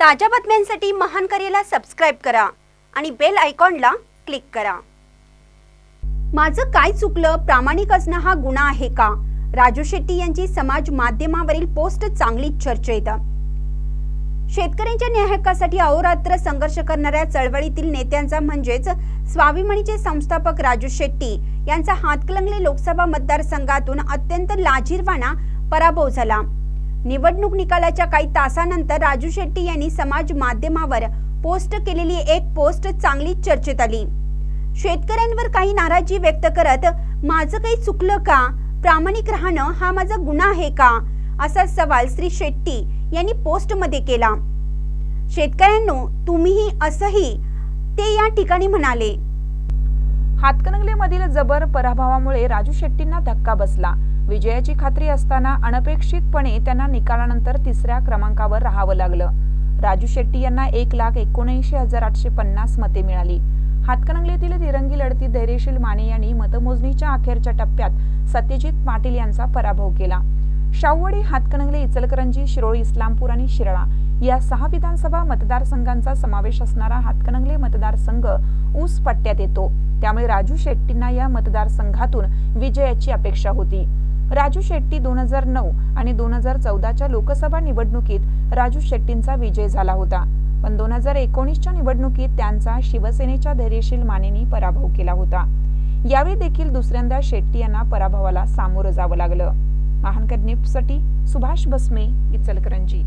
ताज्या बातम्यांसाठी महान करेला सबस्क्राईब करा आणि बेल आयकॉनला क्लिक करा. माझं काय चुकलं? प्रामाणिक असणं हा गुन्हा आहे का? राजू शेट्टी यांची समाज माध्यमावरील पोस्ट चांगलीच चर्चेत. शेतकऱ्यांच्या न्यायकासाठी अहोरात्र संघर्ष करणाऱ्या चळवळीतील नेत्यांचा म्हणजेच स्वाभिमानीचे संस्थापक राजू शेट्टी यांचा हातकलंगले लोकसभा मतदारसंघातून अत्यंत लाजीरवाणा पराभव झाला. निवडणूक निकालाच्या काही तासानंतर राजू शेट्टी यांनी समाज माध्यमावर पोस्ट केलेली एक पोस्ट चांगलीच चर्चेत आली. शेतकऱ्यांवर काही नाराजी व्यक्त करत माझं काही चुकलं का? प्रामाणिक राहणं हा माझा गुन्हा आहे का? असा सवाल श्री शेट्टी यांनी पोस्टमध्ये केला. शेतकऱ्यांनो तुम्हीही असंही ते या ठिकाणी म्हणाले. हातकणंगलेमधील जबर पराभवामुळे राजू शेट्टींना धक्का बसला. विजयाची खात्री असताना अनपेक्षितपणे त्यांना निकालानंतर तिसऱ्या क्रमांकावर राहावं लागलं. राजू शेट्टी यांना एक लाख एकोणऐंशी हजार आठशे पन्नास मते मिळाली. हातकणंगलेतील तिरंगी लढतीत धैर्यशील माने यांनी मतमोजणीच्या अखेरच्या टप्प्यात सत्यजित पाटील यांचा पराभव केला. शाहूवाडी हातकणंगले इचलकरंजी शिरोळी इस्लामपूर आणि शिराळा या सहा विधानसभा मतदारसंघांचा समावेश असणारा हातकणंगले मतदारसंघ ऊस पट्ट्यात येतो. त्यामुळे राजू शेट्टींना या मतदारसंघातून विजयाची अपेक्षा होती. राजू शेट्टी दोन हजार नऊ आणि दोन हजार चौदाच्या लोकसभा निवडणुकीत राजू शेट्टींचा विजय झाला होता. पण दोन हजार एकोणीसच्या निवडणुकीत त्यांचा शिवसेनेच्या धैर्यशील मानेनी पराभव केला होता. यावेळी देखील दुसऱ्यांदा शेट्टी यांना पराभवाला सामोरं जावं लागलं. महानकर निफ्टसाठी सुभाष भस्मे इचलकरंजी.